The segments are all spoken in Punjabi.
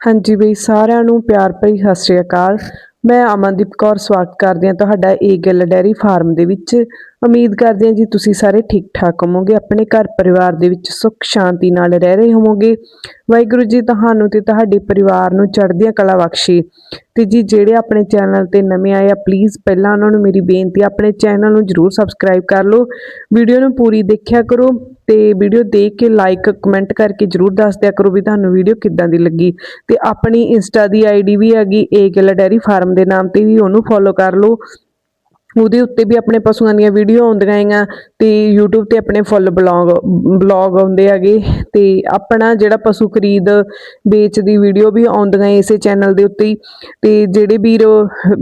ਹਾਂਜੀ ਬਈ ਸਾਰਿਆਂ ਨੂੰ ਪਿਆਰ ਭਰੀ ਸਤਿ ਸ਼੍ਰੀ ਅਕਾਲ। ਮੈਂ ਅਮਨਦੀਪ ਕੌਰ ਸਵਾਗਤ ਕਰਦੀ ਹਾਂ ਤੁਹਾਡਾ ਇਹ ਗੱਲ ਡੈਰੀ ਫਾਰਮ ਦੇ ਵਿੱਚ। ਉਮੀਦ ਕਰਦੇ ਹਾਂ ਜੀ ਤੁਸੀਂ ਸਾਰੇ ਠੀਕ ਠਾਕ ਹੋਵੋਗੇ, ਆਪਣੇ ਘਰ ਪਰਿਵਾਰ ਦੇ ਵਿੱਚ ਸੁੱਖ ਸ਼ਾਂਤੀ ਨਾਲ ਰਹਿ ਰਹੇ ਹੋਵੋਗੇ। ਵਾਹਿਗੁਰੂ ਜੀ ਤੁਹਾਨੂੰ ਤੇ ਤੁਹਾਡੇ ਪਰਿਵਾਰ ਨੂੰ ਚੜ੍ਹਦੀਆਂ ਕਲਾ ਬਖਸ਼ੇ। ਤੇ ਜੀ ਜਿਹੜੇ ਆਪਣੇ ਚੈਨਲ ਤੇ ਨਵੇਂ ਆਏ ਆ ਪਲੀਜ਼ ਪਹਿਲਾਂ ਉਹਨਾਂ ਨੂੰ ਮੇਰੀ ਬੇਨਤੀ ਆਪਣੇ ਚੈਨਲ ਨੂੰ ਜਰੂਰ ਸਬਸਕ੍ਰਾਈਬ ਕਰ ਲਓ। ਵੀਡੀਓ ਨੂੰ ਪੂਰੀ ਦੇਖਿਆ ਕਰੋ ਤੇ ਵੀਡੀਓ ਦੇਖ ਕੇ ਲਾਈਕ ਕਮੈਂਟ ਕਰਕੇ ਜਰੂਰ ਦੱਸ ਦਿਆ ਕਰੋ ਵੀ ਤੁਹਾਨੂੰ ਵੀਡੀਓ ਕਿੱਦਾਂ ਦੀ ਲੱਗੀ। ਤੇ ਆਪਣੀ ਇੰਸਟਾ ਦੀ ਆਈਡੀ ਵੀ ਹੈਗੀ ਏ ਗਿੱਲ ਡੈਰੀ ਫਾਰਮ ਦੇ ਨਾਮ ਤੇ ਵੀ ਉਹਨੂੰ ਫੋਲੋ ਕਰ ਲਓ। ਉਹਦੇ ਉੱਤੇ ਵੀ ਆਪਣੇ ਪਸ਼ੂਆਂ ਦੀਆਂ ਵੀਡੀਓ ਆਉਂਦੀਆਂ ਹੈਗੀਆਂ ਤੇ YouTube ਤੇ ਆਪਣੇ ਫੁੱਲ ਬਲੌਗ ਬਲੌਗ ਆਉਂਦੇ ਹੈਗੇ ਤੇ ਆਪਣਾ ਜਿਹੜਾ ਪਸ਼ੂ ਖਰੀਦ ਵੇਚ ਦੀ ਵੀਡੀਓ ਵੀ ਆਉਂਦੀਆਂ ਇਸੇ ਚੈਨਲ ਦੇ ਉੱਤੇ ਹੀ ਤੇ ਜਿਹੜੇ ਵੀਰ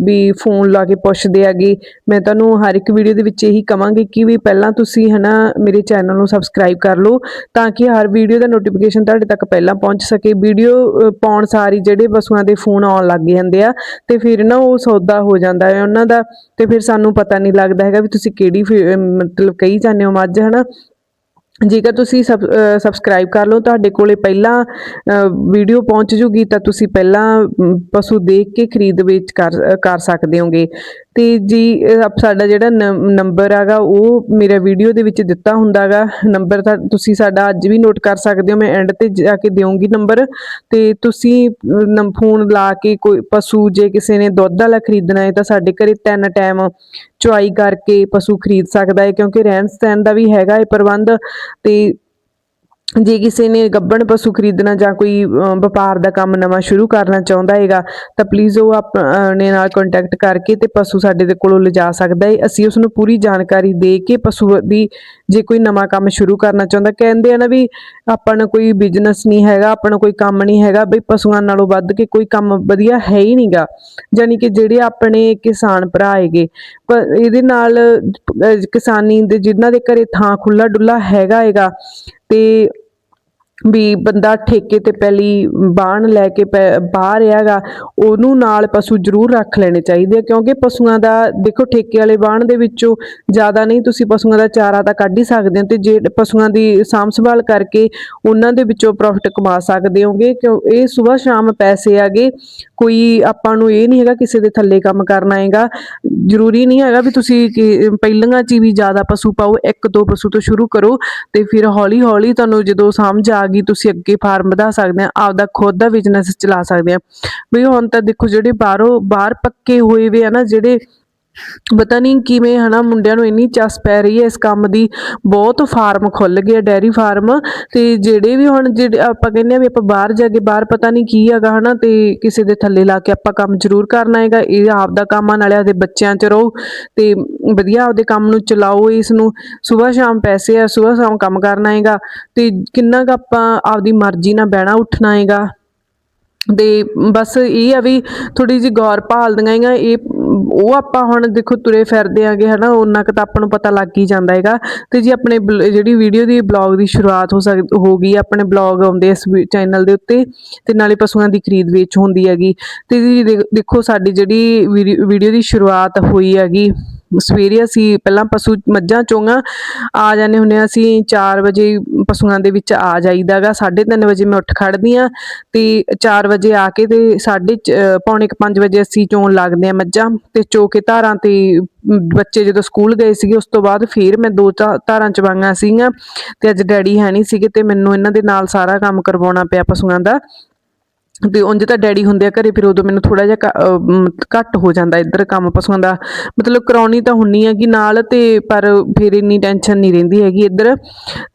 ਵੀ ਫੋਨ ਲਾ ਕੇ ਪੁੱਛਦੇ ਹੈਗੇ, ਮੈਂ ਤੁਹਾਨੂੰ ਹਰ ਇੱਕ ਵੀਡੀਓ ਦੇ ਵਿੱਚ ਇਹੀ ਕਵਾਂਗੀ ਕਿ ਵੀ ਪਹਿਲਾਂ ਤੁਸੀਂ ਹਨਾ ਮੇਰੇ ਚੈਨਲ ਨੂੰ ਸਬਸਕ੍ਰਾਈਬ ਕਰ ਲਓ ਤਾਂ ਕਿ ਹਰ ਵੀਡੀਓ ਦਾ ਨੋਟੀਫਿਕੇਸ਼ਨ ਤੁਹਾਡੇ ਤੱਕ ਪਹਿਲਾਂ ਪਹੁੰਚ ਸਕੇ। ਵੀਡੀਓ ਪਾਉਣ ਸਾਰੀ ਜਿਹੜੇ ਪਸ਼ੂਆਂ ਦੇ ਫੋਨ ਆਉਣ ਲੱਗ ਜਾਂਦੇ ਆ ਤੇ ਫਿਰ ਨਾ ਉਹ ਸੌਦਾ ਹੋ ਜਾਂਦਾ ਹੈ ਉਹਨਾਂ ਦਾ ਤੇ ਫਿਰ ਸਾਨੂੰ ਪਤਾ ਨਹੀਂ ਲੱਗਦਾ ਹੈਗਾ ਵੀ ਤੁਸੀਂ ਕਿਹੜੀ ਫੀ- ਮਤਲਬ ਕਹੀ ਜਾਂਦੇ ਹੋ ਮੱਝ ਹਨਾ? ਜੇਕਰ ਤੁਸੀਂ ਸਬਸਕ੍ਰਾਈਬ ਕਰ ਲਓ, ਤੁਹਾਡੇ ਕੋਲੇ ਪਹਿਲਾਂ ਵੀਡੀਓ ਪਹੁੰਚ ਜੂਗੀ, ਤਾਂ ਤੁਸੀਂ ਪਹਿਲਾਂ ਪਸ਼ੂ ਦੇਖ ਕੇ ਖਰੀਦ ਵੇਚ ਕਰ ਸਕਦੇ ਹੋਗੇ। ਤੇ ਜੀ ਸਾਡਾ ਜਿਹੜਾ ਨੰਬਰ ਹੈਗਾ, ਉਹ ਮੇਰਾ ਵੀਡੀਓ ਦੇ ਵਿੱਚ ਦਿੱਤਾ ਹੁੰਦਾਗਾ ਨੰਬਰ ਤਾਂ ਤੁਸੀਂ ਸਾਡਾ ਅੱਜ ਵੀ ਨੋਟ ਕਰ ਸਕਦੇ ਹੋ, ਮੈਂ ਐਂਡ ਤੇ ਜਾ ਕੇ ਦੇਵਾਂਗੀ ਨੰਬਰ ਤੇ ਤੁਸੀਂ ਫੋਨ ਲਾ ਕੇ ਕੋਈ ਪਸ਼ੂ ਜੇ ਕਿਸੇ ਨੇ ਦੁੱਧ ਵਾਲਾ ਖਰੀਦਣਾ ਹੈ, ਤਾਂ ਸਾਡੇ ਘਰੇ ਤਿੰਨ ਟਾਈਮ ਚੁਆਈ ਕਰਕੇ ਪਸ਼ੂ ਖਰੀਦ ਸਕਦਾ ਹੈ, ਕਿਉਂਕਿ ਰਹਿਣ ਸਹਿਣ ਦਾ ਵੀ ਹੈਗਾ ਇਹ ਪ੍ਰਬੰਧ ਤੇ ਜੇ ਕਿਸੇ ਨੇ ਗੱਬਣ ਪਸ਼ੂ ਖਰੀਦਣਾ ਜਾਂ ਕੋਈ ਵਪਾਰ ਦਾ ਕੰਮ ਨਵਾਂ ਸ਼ੁਰੂ ਕਰਨਾ ਚਾਹੁੰਦਾ ਹੈਗਾ, ਤਾਂ ਪਲੀਜ਼ ਉਹ ਆਪਣੇ ਨਾਲ ਕੰਟੈਕਟ ਕਰਕੇ ਤੇ ਪਸ਼ੂ ਸਾਡੇ ਦੇ ਕੋਲੋਂ ਲਿਜਾ ਸਕਦਾ ਹੈ। ਅਸੀਂ ਉਸ ਨੂੰ ਪੂਰੀ ਜਾਣਕਾਰੀ ਦੇ ਕੇ ਪਸ਼ੂ ਦੀ ਜੇ ਕੋਈ ਨਵਾਂ ਕੰਮ ਸ਼ੁਰੂ ਕਰਨਾ ਚਾਹੁੰਦਾ, ਕਹਿੰਦੇ ਆ ਨਾ ਵੀ ਆਪਾਂ ਨੂੰ ਕੋਈ ਬਿਜ਼ਨਸ ਨਹੀਂ ਹੈਗਾ, ਆਪਾਂ ਨੂੰ ਕੋਈ ਕੰਮ ਨਹੀਂ ਹੈਗਾ, ਬਈ ਪਸ਼ੂਆਂ ਨਾਲੋਂ ਵੱਧ ਕੇ ਕੋਈ ਕੰਮ ਵਧੀਆ ਹੈ ਹੀ ਨਹੀਂਗਾ ਯਾਨੀ ਕਿ ਜਿਹੜੇ ਆਪਣੇ ਕਿਸਾਨ ਭਰਾ ਹੈਗੇ ਪਰ ਇਹਦੇ ਨਾਲ ਕਿਸਾਨੀ ਦੇ ਜਿਨ੍ਹਾਂ ਦੇ ਘਰੇ ਥਾਂ ਖੁੱਲਾ ਡੁੱਲਾ ਹੈਗਾ ਹੈਗਾ, ਤੇ ਵੀ ਬੰਦਾ ਠੇਕੇ ਤੇ ਪਹਿਲੀ ਬਾਣ ਲੈ ਕੇ ਪੈ- ਬਾਹਰ ਹੈਗਾ ਉਹਨੂੰ ਨਾਲ ਪਸ਼ੂ ਜ਼ਰੂਰ ਰੱਖ ਲੈਣੇ ਚਾਹੀਦੇ ਆ, ਕਿਉਂਕਿ ਪਸ਼ੂਆਂ ਦਾ, ਦੇਖੋ ਠੇਕੇ ਵਾਲੇ ਬਾਣ ਦੇ ਵਿੱਚੋਂ ਜ਼ਿਆਦਾ ਨਹੀਂ ਤੁਸੀਂ ਪਸ਼ੂਆਂ ਦਾ ਚਾਰਾ ਤਾਂ ਕੱਢ ਹੀ ਸਕਦੇ ਹੋ ਤੇ ਜੇ ਪਸ਼ੂਆਂ ਦੀ ਸਾਂਭ ਸੰਭਾਲ ਕਰਕੇ ਉਹਨਾਂ ਦੇ ਵਿੱਚੋਂ ਪ੍ਰੋਫਿਟ ਕਮਾ ਸਕਦੇ ਹੋਗੇ, ਕਿਉਂ, ਇਹ ਸਵੇਰ ਸ਼ਾਮ ਪੈਸੇ ਆਗੇ, ਕੋਈ ਆਪਾਂ ਨੂੰ ਇਹ ਨਹੀਂ ਹੈਗਾ ਕਿਸੇ ਦੇ ਥੱਲੇ ਕੰਮ ਕਰਨਾ ਹੈਗਾ, ਜ਼ਰੂਰੀ ਨਹੀਂ ਹੈਗਾ ਵੀ ਤੁਸੀਂ ਕਿ- ਪਹਿਲੀਆਂ ਚ ਵੀ ਜ਼ਿਆਦਾ ਪਸ਼ੂ ਪਾਓ, ਇੱਕ ਦੋ ਪਸ਼ੂ ਤੋਂ ਸ਼ੁਰੂ ਕਰੋ ਤੇ ਫਿਰ ਹੌਲੀ ਹੌਲੀ ਤੁਹਾਨੂੰ ਜਦੋਂ ਸਮਝ ਆ ਗਈ ਤੁਸੀਂ ਅੱਗੇ ਫਾਰਮ ਵਧਾ ਸਕਦੇ ਆ, ਆਪਦਾ ਖੁਦ ਦਾ ਬਿਜ਼ਨਸ ਚਲਾ ਸਕਦੇ ਆ। ਵੀ ਹੁਣ ਤਾਂ ਦੇਖੋ ਜਿਹੜੇ ਬਾਹਰੋਂ, ਬਾਹਰ ਪੱਕੇ ਹੋਏ ਵੇ ਆ ਨਾ, ਜਿਹੜੇ ਪਤਾ ਨਹੀਂ ਕਿਵੇਂ ਹਨਾ ਮੁੰਡਿਆਂ ਨੂੰ ਇੰਨੀ ਚਸ ਪੈ ਰਹੀ ਹੈ ਇਸ ਕੰਮ ਦੀ। ਬਹੁਤ ਫਾਰਮ ਖੁੱਲ ਗਏ ਡੈਰੀ ਫਾਰਮ ਤੇ ਜਿਹੜੇ ਵੀ ਹੁਣ ਜਿਹੜੇ ਆਪਾਂ ਕਹਿੰਦੇ ਆ ਵੀ ਆਪਾਂ ਬਾਹਰ ਜਾ ਕੇ, ਬਾਹਰ ਪਤਾ ਨਹੀਂ ਕੀ ਹੈਗਾ ਹਨਾ ਤੇ ਕਿਸੇ ਦੇ ਥੱਲੇ ਲਾ ਕੇ ਆਪਾਂ ਕੰਮ ਜ਼ਰੂਰ ਕਰਨਾ ਹੈਗਾ। ਇਹ ਆਪ ਦਾ ਕੰਮ ਆ, ਨਾਲੇ ਆਪਦੇ ਬੱਚਿਆਂ 'ਚ ਰਹੋ ਤੇ ਵਧੀਆ ਆਪਦੇ ਕੰਮ ਨੂੰ ਚਲਾਓ ਇਸ ਨੂੰ। ਸਵੇਰ ਸ਼ਾਮ ਪੈਸੇ ਆ ਸਵੇਰ ਸ਼ਾਮ ਕੰਮ ਕਰਨਾ ਹੈਗਾ ਤੇ ਕਿੰਨਾ ਕੁ ਆਪਾਂ ਆਪਦੀ ਮਰਜ਼ੀ ਨਾਲ ਬਹਿਣਾ, ਉੱਠਣਾ ਹੈਗਾ। ਤੇ ਬਸ ਇਹ ਆ ਵੀ ਥੋੜੀ ਜਿਹੀ ਗੌਰ ਭਾਲਦੀਆਂ ਹੈਗਾ ਇਹ ਉਹ ਆਪਾਂ ਹੁਣ ਦੇਖੋ ਤੁਰੇ ਫਿਰਦੇ ਆਂਗੇ ਹਨਾ ਉਹਨਾਂ ਕੁ ਤਾਂ ਆਪਾਂ ਨੂੰ ਪਤਾ ਲੱਗ ਹੀ ਜਾਂਦਾ ਹੈਗਾ। ਤੇ ਜੀ ਆਪਣੇ ਜਿਹੜੀ ਵੀਡੀਓ ਦੀ ਬਲੌਗ ਦੀ ਸ਼ੁਰੂਆਤ ਹੋ ਸਕ, ਹੋ ਗਈ ਆਪਣੇ ਬਲੌਗ ਆਉਂਦੇ ਇਸ ਚੈਨਲ ਦੇ ਉੱਤੇ, ਤੇ ਨਾਲੇ ਪਸ਼ੂਆਂ ਦੀ ਖਰੀਦ ਵੇਚ ਹੁੰਦੀ ਹੈਗੀ। ਤੇ ਜੀ, ਦੇਖੋ ਸਾਡੀ ਜਿਹੜੀ ਵੀਡੀਓ ਦੀ ਸ਼ੁਰੂਆਤ ਹੋਈ ਹੈਗੀ ਸਵੇਰੇ ਅਸੀਂ ਪਹਿਲਾਂ ਪਸ਼ੂ ਮੱਝਾਂ, ਚੋਂਗਾ ਆ ਜਾਂਦੇ ਹੁੰਦੇ ਹਾਂ। ਅਸੀਂ 4 ਵਜੇ ਪਸ਼ੂਆਂ ਦੇ ਵਿੱਚ ਆ ਜਾਈਦਾਗਾ। 3:30 ਵਜੇ ਮੈਂ ਉੱਠ ਖੜਦੀ ਆ ਤੇ 4 ਵਜੇ ਆ ਕੇ ਤੇ ਸਾਢੇ ਚ- ਅਹ ਪੌਣੇ 5 ਵਜੇ ਅਸੀਂ ਚੋਣ ਲੱਗਦੇ ਆ ਮੱਝਾਂ ਤੇ ਚੋ ਕੇ ਧਾਰਾਂ ਤੇ ਬੱਚੇ ਜਦੋਂ ਸਕੂਲ ਗਏ ਸੀਗੇ, ਉਸ ਤੋਂ ਬਾਅਦ ਫੇਰ ਮੈਂ ਦੋ ਧਾ- ਧਾਰਾਂ ਚਵਾਈਆਂ ਸੀਗੀਆਂ ਤੇ ਅੱਜ ਡੈਡੀ ਹੈ ਨਹੀਂ ਸੀਗੇ ਤੇ ਮੈਨੂੰ ਇਹਨਾਂ ਦੇ ਨਾਲ ਸਾਰਾ ਕੰਮ ਕਰਵਾਉਣਾ ਪਿਆ ਪਸ਼ੂਆਂ ਦਾ। ਤੇ ਉਂਝ ਤਾਂ ਡੈਡੀ ਹੁੰਦੇ ਆ ਘਰੇ, ਫਿਰ ਉਦੋਂ ਮੈਨੂੰ ਥੋੜਾ ਜਿਹਾ ਘੱਟ ਹੋ ਜਾਂਦਾ ਇੱਧਰ ਕੰਮ ਪਸ਼ੂਆਂ ਦਾ ਮਤਲਬ ਕਰਾਉਣੀ ਤਾਂ ਹੁੰਨੀ ਆ ਕਿ ਨਾਲ ਤੇ, ਪਰ ਫਿਰ ਇੰਨੀ ਟੈਨਸ਼ਨ ਨਹੀਂ ਰਹਿੰਦੀ ਹੈਗੀ ਇੱਧਰ।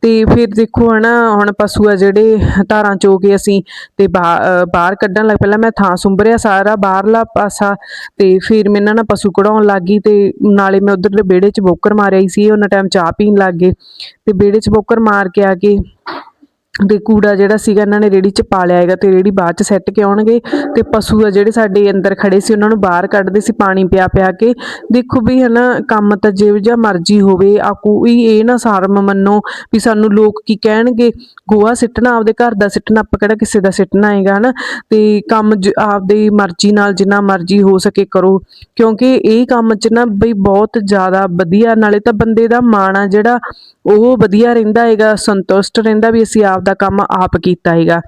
ਤੇ ਫਿਰ ਦੇਖੋ ਹਨਾ, ਹੁਣ ਪਸ਼ੂ ਆ ਜਿਹੜੇ ਧਾਰਾਂ ਚੋ ਕੇ ਅਸੀਂ ਤੇ ਬਾ- ਬਾਹਰ ਕੱਢਣ ਲੱਗ ਪਹਿਲਾਂ ਮੈਂ ਥਾਂ ਸੁੰਬਰਿਆ ਸਾਰਾ ਬਾਹਰਲਾ ਪਾਸਾ ਤੇ ਫਿਰ ਮੈਂ ਇਹਨਾਂ ਨਾਲ ਪਸ਼ੂ ਕਢਾਉਣ ਲੱਗ ਗਈ ਤੇ ਨਾਲੇ ਮੈਂ ਉਧਰਲੇ ਵਿਹੜੇ 'ਚ ਬੋਕਰ ਮਾਰਿਆ ਹੀ ਸੀ। ਉਹਨਾਂ ਟਾਈਮ ਚਾਹ ਪੀਣ ਲੱਗ ਗਏ। ਤੇ ਵਿਹੜੇ 'ਚ ਬੋਕਰ ਮਾਰ ਕੇ ਆ ਕੇ ਤੇ ਕੂੜਾ ਜਿਹੜਾ ਸੀਗਾ ਇਹਨਾਂ ਨੇ ਰੇੜੀ 'ਚ ਪਾ ਲਿਆ ਹੈਗਾ ਤੇ ਰੇੜੀ ਬਾਅਦ 'ਚ ਸੈੱਟ ਕੇ ਆਉਣਗੇ ਤੇ ਪਸ਼ੂ ਆ ਜਿਹੜੇ ਸਾਡੇ ਅੰਦਰ ਖੜੇ ਸੀ ਉਹਨਾਂ ਨੂੰ ਬਾਹਰ ਕੱਢਦੇ ਸੀ ਪਾਣੀ ਪਿਆ ਪਿਆ ਕੇ। ਦੇਖੋ ਵੀ ਹਨਾ, ਕੰਮ ਤਾਂ ਜਿਹੋ ਜਿਹਾ ਮਰਜ਼ੀ ਹੋਵੇ ਆ ਕੋਈ ਇਹ ਨਾ ਸ਼ਰਮ ਮੰਨੋ ਵੀ ਸਾਨੂੰ ਲੋਕ ਕੀ ਕਹਿਣਗੇ, ਗੋਹਾ ਸਿੱਟਣਾ, ਆਪਦੇ ਘਰ ਦਾ ਸਿੱਟਣਾ, ਆਪਾਂ ਕਿਹੜਾ ਕਿਸੇ ਦਾ ਸਿੱਟਣਾ ਹੈਗਾ ਹਨਾ। ਤੇ ਕੰਮ ਜ- ਆਪਦੀ ਮਰਜ਼ੀ ਨਾਲ ਜਿੰਨਾ ਮਰਜ਼ੀ ਹੋ ਸਕੇ ਕਰੋ, ਕਿਉਂਕਿ ਇਹ ਕੰਮ 'ਚ ਨਾ ਬਈ ਬਹੁਤ ਜ਼ਿਆਦਾ ਵਧੀਆ, ਨਾਲੇ ਤਾਂ ਬੰਦੇ ਦਾ ਮਾਣ ਆ ਜਿਹੜਾ, ਉਹ ਵਧੀਆ ਰਹਿੰਦਾ ਹੈਗਾ, ਸੰਤੁਸ਼ਟ ਰਹਿੰਦਾ ਵੀ ਅਸੀਂ ਆਪ ਦਾ ਕੰਮ ਆਪ ਕੀਤਾ ਹੈਗਾ।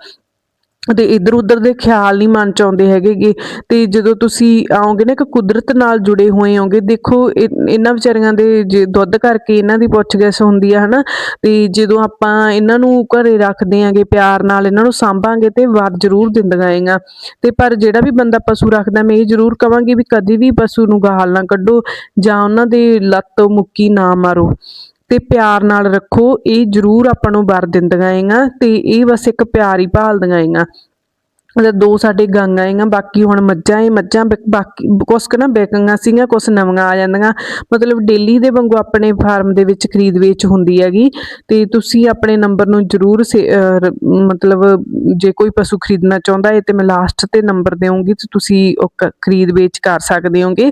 ਤੇ ਇਧਰ ਉਧਰ ਦੇ ਖਿਆਲ ਨਹੀਂ ਮਨ ਚ ਆਉਂਦੇ ਹੈਗੇਗੇ ਤੇ ਜਦੋਂ ਤੁਸੀਂ ਆਓਗੇ ਨਾ ਇੱਕ ਕੁਦਰਤ ਨਾਲ ਜੁੜੇ ਹੋਏ ਹੋਗੇ, ਦੇਖੋ ਇਹਨਾਂ ਵਿਚਾਰੀਆਂ ਦੇ ਜੇ ਦੁੱਧ ਕਰਕੇ ਇਹਨਾਂ ਦੀ ਪੁੱਛਗਿੱਛ ਹੁੰਦੀ ਆ, ਹਨਾ? ਤੇ ਜਦੋਂ ਆਪਾਂ ਇਹਨਾਂ ਨੂੰ ਘਰੇ ਰੱਖਦੇ ਆਂਗੇ, ਪਿਆਰ ਨਾਲ ਇਹਨਾਂ ਨੂੰ ਸਾਂਭਾਂਗੇ ਤੇ ਵਰ ਜ਼ਰੂਰ ਦਿੰਦੀਆਂ ਤੇ ਪਰ ਜਿਹੜਾ ਵੀ ਬੰਦਾ ਪਸ਼ੂ ਰੱਖਦਾ, ਮੈਂ ਇਹ ਜ਼ਰੂਰ ਕਵਾਂਗੀ ਵੀ ਕਦੀ ਵੀ ਪਸ਼ੂ ਨੂੰ ਗਾਲ ਨਾ ਕੱਢੋ ਜਾਂ ਉਹਨਾਂ ਦੇ ਲੱਤ ਮੁੱਕੀ ਨਾ ਮਾਰੋ। ਤੇ ਪਿਆਰ ਨਾਲ ਰੱਖੋ, ਇਹ ਜ਼ਰੂਰ ਆਪਾਂ ਨੂੰ ਵਰ ਦਿੰਦੀਆਂ ਹੈਗੀਆਂ ਤੇ ਇਹ ਬਸ ਇੱਕ ਪਿਆਰ ਹੀ ਭਾਲਦੀਆਂ ਹੈਗੀਆਂ ਮਤਲਬ ਦੋ ਸਾਡੇ ਗਾਂਆਂ ਹੈਗੀਆਂ ਬਾਕੀ ਹੁਣ ਮੱਝਾਂ ਏ ਮੱਝਾਂ ਵਿਕ- ਬਾਕੀ ਕੁਛ ਕੁ ਨਾ ਵਿਕੀਆਂ ਸੀਗੀਆਂ, ਕੁਛ ਨਵੀਆਂ ਆ ਜਾਂਦੀਆਂ। ਮਤਲਬ ਡੇਲੀ ਦੇ ਵਾਂਗੂ ਆਪਣੇ ਫਾਰਮ ਦੇ ਵਿੱਚ ਖਰੀਦ ਵੇਚ ਹੁੰਦੀ ਹੈਗੀ। ਤੇ ਤੁਸੀਂ ਆਪਣੇ ਨੰਬਰ ਨੂੰ ਜ਼ਰੂਰ ਸੇ- ਮਤਲਬ ਜੇ ਕੋਈ ਪਸ਼ੂ ਖਰੀਦਣਾ ਚਾਹੁੰਦਾ ਹੈ ਤੇ ਮੈਂ ਲਾਸਟ ਤੇ ਨੰਬਰ ਦੇਵਾਂਗੀ ਤੇ ਤੁਸੀਂ ਖਰੀਦ ਵੇਚ ਕਰ ਸਕਦੇ ਹੋਗੇ।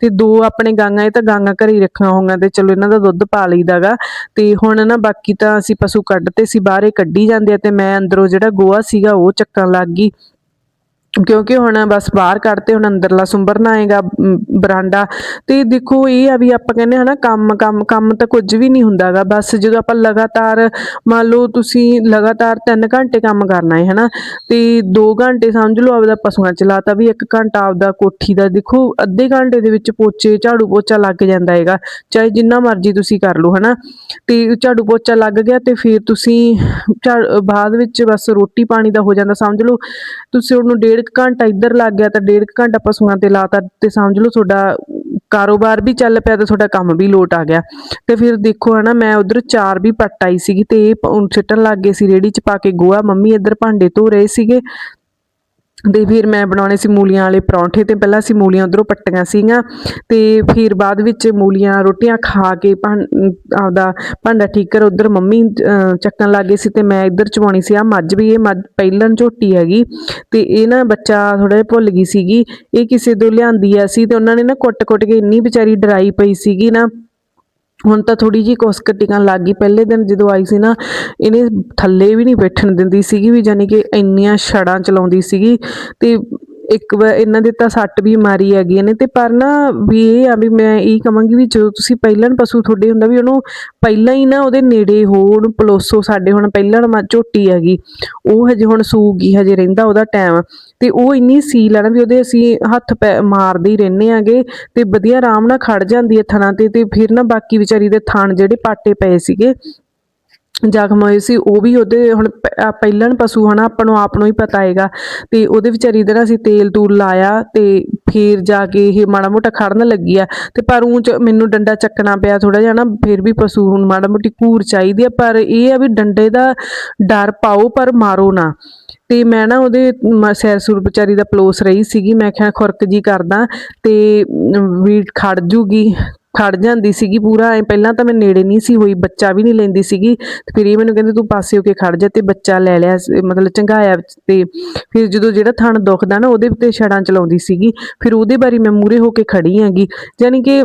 ਤੇ ਦੋ ਆਪਣੇ ਗਾਂਆਂ ਇਹ ਤਾਂ ਗਾਂਆਂ ਘਰੇ ਹੀ ਰੱਖੀਆਂ ਹੋਈਆਂ ਤੇ ਚਲੋ ਇਹਨਾਂ ਦਾ ਦੁੱਧ ਪਾ ਲਈਦਾਗਾ। ਤੇ ਹੁਣ ਨਾ ਬਾਕੀ ਤਾਂ ਅਸੀਂ ਪਸ਼ੂ ਕੱਢਤੇ ਸੀ ਬਾਹਰੇ ਕੱਢੀ ਜਾਂਦੇ ਆ ਤੇ ਮੈਂ ਅੰਦਰੋਂ ਜਿਹੜਾ ਗੋਹਾ ਸੀਗਾ ਉਹ ਚੱਕਣ ਲੱਗ ਗਈ। ਕਿਉਂਕਿ ਹੁਣ ਬਸ ਬਾਹਰ ਕੱਢਤੇ, ਹੁਣ ਅੰਦਰਲਾ ਸੁੰਬਰਨਾ ਆਏਗਾ ਬਰਾਂਡਾ। ਤੇ ਦੇਖੋ, ਇਹ ਆ ਵੀ ਆਪਾਂ ਕਹਿੰਦੇ ਹਨਾ, ਕੰਮ ਕੰਮ ਕੰਮ ਤਾਂ ਕੁਝ ਵੀ ਨਹੀਂ ਹੁੰਦਾਗਾ। ਬਸ ਜਦੋਂ ਆਪਾਂ ਲਗਾਤਾਰ, ਮੰਨ ਲਓ ਤੁਸੀਂ ਲਗਾਤਾਰ 3 ਘੰਟੇ ਕੰਮ ਕਰਨਾ ਹੈ, ਹਨਾ, ਤੇ 2 ਘੰਟੇ ਸਮਝ ਲਓ ਆਪਦਾ ਪਸ਼ੂਆਂ ਚ ਵੀ 1 ਘੰਟਾ ਆਪਦਾ ਕੋਠੀ ਦਾ, ਦੇਖੋ, ਅੱਧੇ ਘੰਟੇ ਦੇ ਵਿੱਚ ਪੋਚੇ, ਝਾੜੂ ਪੋਚਾ ਲੱਗ ਜਾਂਦਾ ਹੈਗਾ, ਚਾਹੇ ਜਿੰਨਾ ਮਰਜ਼ੀ ਤੁਸੀਂ ਕਰ ਲਓ, ਹਨਾ। ਤੇ ਝਾੜੂ ਪੋਚਾ ਲੱਗ ਗਿਆ ਤੇ ਫਿਰ ਤੁਸੀਂ ਝਾੜ- ਬਾਅਦ ਵਿੱਚ ਬਸ ਰੋਟੀ ਪਾਣੀ ਦਾ ਹੋ ਜਾਂਦਾ, ਸਮਝ ਲਓ। ਤੁਸੀਂ ਉਹਨੂੰ ਡੇਢ ਕੁ ਘੰਟਾ ਇੱਧਰ ਲੱਗ ਗਿਆ ਤਾਂ ਡੇਢ ਕੁ ਘੰਟਾ ਪਸ਼ੂਆਂ ਤੇ ਲਾਤਾ ਤੇ ਸਮਝ ਲਓ ਤੁਹਾਡਾ ਕਾਰੋਬਾਰ ਵੀ ਚੱਲ ਪਿਆ ਤੇ ਤੁਹਾਡਾ ਕੰਮ ਵੀ ਲੋਟ ਆ ਗਿਆ। ਤੇ ਫਿਰ ਦੇਖੋ ਹਨਾ, ਮੈਂ ਉਧਰ ਚਾਰ ਵੀ ਪੱਟ ਆਈ ਸੀਗੀ ਤੇ ਇਹ ਸਿੱਟਣ ਲੱਗ ਗਏ ਸੀ ਰੇੜੀ 'ਚ ਪਾ ਕੇ ਗੋਹਾ। ਮੰਮੀ ਇੱਧਰ ਭਾਂਡੇ ਧੋ ਰਹੇ ਸੀਗੇ। ਤੇ ਫਿਰ ਮੈਂ ਬਣਾਉਣੇ ਸੀ ਮੂਲੀਆਂ ਵਾਲੇ ਪਰੌਂਠੇ ਤੇ ਪਹਿਲਾਂ ਅਸੀਂ ਮੂਲੀਆਂ ਉਧਰੋਂ ਪੱਟੀਆਂ ਸੀਗੀਆਂ ਤੇ ਫਿਰ ਬਾਅਦ ਵਿੱਚ ਮੂਲੀਆਂ ਰੋਟੀਆਂ ਖਾ ਕੇ ਆਪਦਾ ਭਾਂਡਾ ਠੀਕ ਕਰ ਉਧਰ ਮੰਮੀ ਅਹ, ਚੱਕਣ ਲੱਗੇ ਸੀ ਤੇ ਮੈਂ ਇੱਧਰ ਚਵਾਉਣੀ ਸੀ। ਆ ਮੱਝ ਵੀ ਇਹ ਮੱਝ ਪਹਿਲਣ ਝੋਟੀ ਹੈਗੀ ਤੇ ਇਹ ਨਾ ਬੱਚਾ ਥੋੜਾ ਜਿਹਾ ਭੁੱਲ ਗਈ ਸੀਗੀ। ਇਹ ਕਿਸੇ ਤੋਂ ਲਿਆਂਦੀ ਆ ਸੀ ਤੇ ਉਹਨਾਂ ਨੇ ਨਾ ਕੁੱਟ-ਕੁੱਟ ਕੇ ਇੰਨੀ ਵਿਚਾਰੀ ਡਰਾਈ ਪਈ ਸੀਗੀ ਨਾ ਹੁਣ ਤਾਂ ਥੋੜੀ ਜੀ ਕੁਸਕ ਟਿਕਣ ਲੱਗ ਗਈ। ਪਹਿਲੇ ਦਿਨ ਜਦੋਂ ਆਈ ਸੀ ਨਾ, ਇਹਨੇ ਥੱਲੇ ਵੀ ਨਹੀਂ ਬੈਠਣ ਦਿੰਦੀ ਸੀਗੀ ਵੀ ਜਾਨੀ ਕਿ ਇੰਨੀਆਂ ਛੜਾਂ ਚਲਾਉਂਦੀ ਸੀਗੀ ਤੇ ਇੱਕ ਵਾਰ ਇਹਨਾਂ ਦੇ ਤਾਂ ਸੱਟ ਵੀ ਮਾਰੀ ਹੈਗੀ ਨੇ ਤੇ ਪਰ ਨਾ ਵੀ ਇਹ ਆ ਵੀ ਮੈਂ ਇਹ ਕਹਾਂਗੀ ਵੀ ਜਦੋਂ ਤੁਸੀਂ ਪਹਿਲਣ ਪਸ਼ੂ ਤੁਹਾਡੇ ਹੁੰਦਾ ਵੀ ਉਹਨੂੰ ਪਹਿਲਾਂ ਹੀ ਨਾ ਉਹਦੇ ਨੇੜੇ ਹੋ ਪਲੋਸੋ ਸਾਡੇ ਹੁਣ ਪਹਿਲਾਂ ਮੱਝ ਝੋਟੀ ਹੈਗੀ, ਉਹ ਹਜੇ ਹੁਣ ਸੂਗੀ, ਹਜੇ ਰਹਿੰਦਾ ਉਹਦਾ ਟਾਈਮ ਤੇ ਉਹ ਇੰਨੀ ਸੀਲ ਆ ਨਾ ਵੀ ਉਹਦੇ ਅਸੀਂ ਹੱਥ ਪੈ ਮਾਰਦੇ ਹੀ ਰਹਿੰਦੇ ਆਂਗੇ ਤੇ ਵਧੀਆ ਆਰਾਮ ਨਾਲ ਖੜ ਜਾਂਦੀ ਹੈ ਥਣਾ ਤੇ ਤੇ ਫਿਰ ਨਾ ਬਾਕੀ ਵਿਚਾਰੀ ਦੇ ਥਣ ਜਿਹੜੇ ਪਾਟੇ ਪਏ ਸੀਗੇ ਜ਼ਖਮ ਹੋਏ ਸੀ, ਉਹ ਵੀ ਉਹਦੇ ਹੁਣ ਪਹਿਲਣ ਪਸ਼ੂ ਹਨਾ, ਆਪਾਂ ਨੂੰ ਆਪ ਨੂੰ ਹੀ ਪਤਾ ਹੈਗਾ। ਤੇ ਉਹਦੇ ਵਿਚਾਰੀ ਦੇ ਨਾ ਅਸੀਂ ਤੇਲ ਤੂਲ ਲਾਇਆ ਤੇ ਫਿਰ ਜਾ ਕੇ ਇਹ ਮਾੜਾ ਮੋਟਾ ਖੜਨ ਲੱਗੀ ਆ। ਤੇ ਪਰ ਉਹ ਮੈਨੂੰ ਡੰਡਾ ਚੱਕਣਾ ਪਿਆ ਥੋੜਾ ਜਿਹਾ ਨਾ, ਫਿਰ ਵੀ ਪਸ਼ੂ ਹੁਣ ਮਾੜਾ ਮੋਟੀ ਘੂਰ ਚਾਹੀਦੀ ਆ। ਪਰ ਇਹ ਆ ਵੀ ਡੰਡੇ ਦਾ ਡਰ ਪਾਓ, ਪਰ ਮਾਰੋ ਨਾ। ਤੇ ਮੈਂ ਨਾ ਉਹਦੇ ਸੈਰ ਸੂਰ ਵਿਚਾਰੀ ਦਾ ਪਲੋਸ ਰਹੀ ਸੀਗੀ। ਮੈਂ ਕਿਹਾ ਖੁਰਕ ਜੀ ਕਰਦਾ ਤੇ ਵੀ ਖੜ ਜੂਗੀ। ਖੜ ਜਾਂਦੀ ਸੀਗੀ ਪੂਰਾ, ਐ ਪਹਿਲਾਂ ਤਾਂ ਮੈਂ ਨੇੜੇ ਨਹੀਂ ਸੀ ਹੋਈ, ਬੱਚਾ ਵੀ ਨਹੀਂ ਲੈਂਦੀ ਸੀਗੀ, ਤੇ ਫਿਰ ਇਹ ਮੈਨੂੰ ਕਹਿੰਦੇ ਤੂੰ ਪਾਸੇ ਹੋ ਕੇ ਖੜ ਜਾ ਤੇ ਬੱਚਾ ਲੈ ਲਿਆ, ਮਤਲਬ ਚੰਗਾਇਆ ਤੇ ਫਿਰ ਜਦੋਂ ਜਿਹੜਾ ਥਣ ਦੁਖਦਾ ਨਾ ਉਹਦੇ ਉੱਤੇ ਛੜਾਂ ਚਲਾਉਂਦੀ ਸੀਗੀ, ਫਿਰ ਉਹਦੇ ਬਾਰੇ ਮੈਂ ਮੂਰੇ ਹੋ ਕੇ ਖੜੀ ਆਂਗੀ ਯਾਨੀ ਕਿ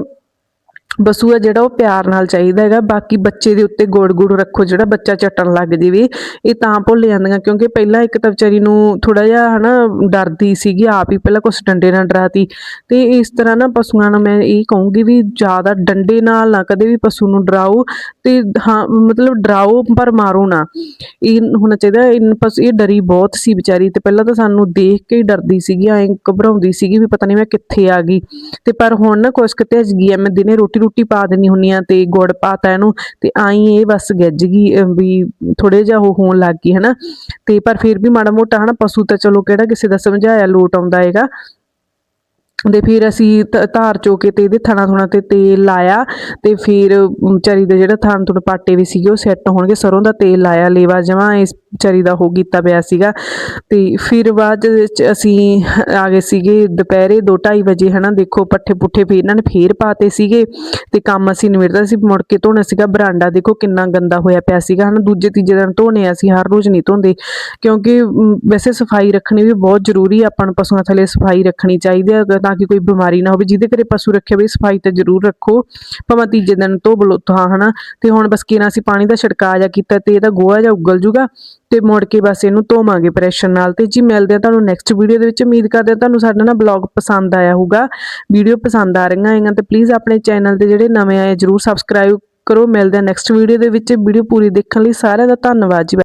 ਬਸੂ ਆ ਜਿਹੜਾ ਉਹ ਪਿਆਰ ਨਾਲ ਚਾਹੀਦਾ ਹੈਗਾ, ਬਾਕੀ ਬੱਚੇ ਦੇ ਉੱਤੇ ਗੋੜ ਗੋੜ ਰੱਖੋ, ਜਿਹੜਾ ਬੱਚਾ ਚੱਟਣ ਲੱਗ ਜਾਵੇ, ਇਹ ਤਾਂ ਭੁੱਲ ਜਾਂਦੀਆਂ, ਕਿਉਂਕਿ ਪਹਿਲਾਂ ਇੱਕ ਤਾਂ ਵਿਚਾਰੀ ਨੂੰ ਥੋੜਾ ਜਿਹਾ ਹਨਾ ਡਰਦੀ ਸੀਗੀ, ਆਪ ਹੀ ਪਹਿਲਾਂ ਕੁਛ ਡੰਡੇ ਨਾਲ ਡਰਾਤੀ। ਤੇ ਇਸ ਤਰ੍ਹਾਂ ਨਾ ਪਸ਼ੂਆਂ ਨੂੰ ਮੈਂ ਇਹ ਕਹੂੰਗੀ ਵੀ ਜ਼ਿਆਦਾ ਡੰਡੇ ਨਾਲ ਨਾ ਕਦੇ ਵੀ ਪਸ਼ੂ ਨੂੰ ਡਰਾਓ ਤੇ ਹਾਂ, ਮਤਲਬ ਡਰਾਓ ਪਰ ਮਾਰੋ ਨਾ। ਇਹ ਹੋਣਾ ਚਾਹੀਦਾ, ਇਹ ਪਸ, ਇਹ ਡਰੀ ਬਹੁਤ ਸੀ ਵਿਚਾਰੀ ਤੇ ਪਹਿਲਾਂ ਤਾਂ ਸਾਨੂੰ ਦੇਖ ਕੇ ਹੀ ਡਰਦੀ ਸੀਗੀ, ਐਂ ਘਬਰਾਉਂਦੀ ਸੀਗੀ ਵੀ ਪਤਾ ਨਹੀਂ ਮੈਂ ਕਿੱਥੇ ਆ ਗਈ। ਤੇ ਪਰ ਹੁਣ ਨਾ ਕੁਛ ਕਿਤੇ ਭੱਜ ਗਈ ਐ ਮੈਂ ਦਿਨੇ ਰੋਟੀ ਰੋਟੀ ਪਾ ਦਿੰਨੀ ਹੁੰਨੀ ਆ ਤੇ ਗੁੜ ਪਾਤਾ ਇਹਨੂੰ ਤੇ ਆਈ ਇਹ ਬਸ ਗਿੱਜ ਗਈ ਵੀ ਥੋੜੇ ਜਿਹਾ ਉਹ ਹੋਣ ਲੱਗ ਗਈ, ਹਨਾ। ਤੇ ਪਰ ਫਿਰ ਵੀ ਮਾੜਾ ਮੋਟਾ, ਹਨਾ, ਪਸ਼ੂ ਤਾਂ ਚਲੋ ਕਿਹੜਾ ਕਿਸੇ ਦਾ ਸਮਝਾਇਆ ਲੋਟ ਆਉਂਦਾ ਹੈਗਾ। ਤੇ ਫਿਰ ਅਸੀਂ ਧਾਰ ਚੋ ਕੇ ਤੇ ਇਹਦੇ ਥਣਾ ਥੁਣਾ ਤੇ ਤੇਲ ਲਾਇਆ ਤੇ ਫਿਰ ਚਰੀ ਦਾ ਜਿਹੜਾ ਥਣ ਥੁਣ ਪਾਟੇ ਵੀ ਸੀਗੇ ਉਹ ਸੈੱਟ ਹੋਣਗੇ, ਸਰੋਂ ਦਾ ਤੇਲ ਲਾਇਆ, ਲੇਵਾ ਜਮਾ, ਇਸ ਵਿਚਾਰੀ ਦਾ ਹੋ ਕੀਤਾ ਪਿਆ ਸੀਗਾ। ਤੇ ਫਿਰ ਬਾਅਦ ਵਿੱਚ ਅਸੀਂ ਆ ਗਏ ਸੀਗੇ ਦੁਪਹਿਰੇ 2:30 ਵਜੇ, ਹਨਾ, ਦੇਖੋ ਪੱਠੇ ਪੁੱਠੇ ਫਿਰ ਇਹਨਾਂ ਨੇ ਫੇਰ ਪਾਤੇ ਸੀਗੇ ਤੇ ਕੰਮ ਅਸੀਂ ਨਿਬੜਦਾ ਸੀ, ਮੁੜ ਕੇ ਧੋਣਾ ਸੀਗਾ। ਬਰਾਂਡਾ ਦੇਖੋ ਕਿੰਨਾ ਗੰਦਾ ਹੋਇਆ ਪਿਆ ਸੀਗਾ, ਹਨਾ, ਦੂਜੇ ਤੀਜੇ ਦਿਨ ਧੋਣੇ ਅਸੀਂ, ਹਰ ਰੋਜ਼ ਨਹੀਂ ਧੋਂਦੇ। ਕਿਉਂਕਿ ਵੈਸੇ ਸਫ਼ਾਈ ਰੱਖਣੀ ਵੀ ਬਹੁਤ ਜ਼ਰੂਰੀ ਆਪਾਂ ਨੂੰ ਪਸ਼ੂਆਂ ਥੱਲੇ ਸਫ਼ਾਈ ਰੱਖਣੀ ਚਾਹੀਦੀ ਹੈ ਤਾਂ ਕਿ ਕੋਈ ਬਿਮਾਰੀ ਨਾ ਹੋਵੇ। ਜਿਹਦੇ ਘਰੇ ਪਸ਼ੂ ਰੱਖੇ ਹੋਏ ਸਫ਼ਾਈ ਤਾਂ ਜ਼ਰੂਰ ਰੱਖੋ। ਭਾਵੇਂ ਤੀਜੇ ਦਿਨ ਧੋ ਬਲੋ ਤਾਂ ਹਨਾ, ਤੇ ਹੁਣ ਬਸ ਕਿਨਾ ਅਸੀਂ ਪਾਣੀ ਦਾ ਛਿੜਕਾ ਜਾ ਕੀਤਾ ਤੇ ਇਹਦਾ ਗੋਹਾ ਜਾਂ ਉਗਲ ਜੂਗਾ। ਤੇ ਮੁੜ ਕੇ ਬਸ ਇਹਨੂੰ ਧੋਵਾਂਗੇ ਪ੍ਰੈਸ਼ਰ ਨਾਲ। ਤੇ ਜੀ, ਮਿਲਦੇ ਆ ਤੁਹਾਨੂੰ ਨੈਕਸਟ ਵੀਡੀਓ ਦੇ ਵਿੱਚ। ਉਮੀਦ ਕਰਦੇ ਆ ਤੁਹਾਨੂੰ ਸਾਡਾ ਨਾ ਬਲੌਗ ਪਸੰਦ ਆਇਆ ਹੋਊਗਾ। ਵੀਡੀਓ ਪਸੰਦ ਆ ਰਹੀਆਂ ਹੈਗੀਆਂ ਤੇ ਪਲੀਜ਼ ਆਪਣੇ ਚੈਨਲ ਤੇ ਜਿਹੜੇ ਨਵੇਂ ਆਏ ਜਰੂਰ ਸਬਸਕ੍ਰਾਈਬ ਕਰੋ। ਮਿਲਦੇ ਆ ਨੈਕਸਟ ਵੀਡੀਓ ਦੇ ਵਿੱਚ। ਵੀਡੀਓ ਪੂਰੀ ਦੇਖਣ ਲਈ ਸਾਰਿਆਂ ਦਾ ਧੰਨਵਾਦ ਜੀ।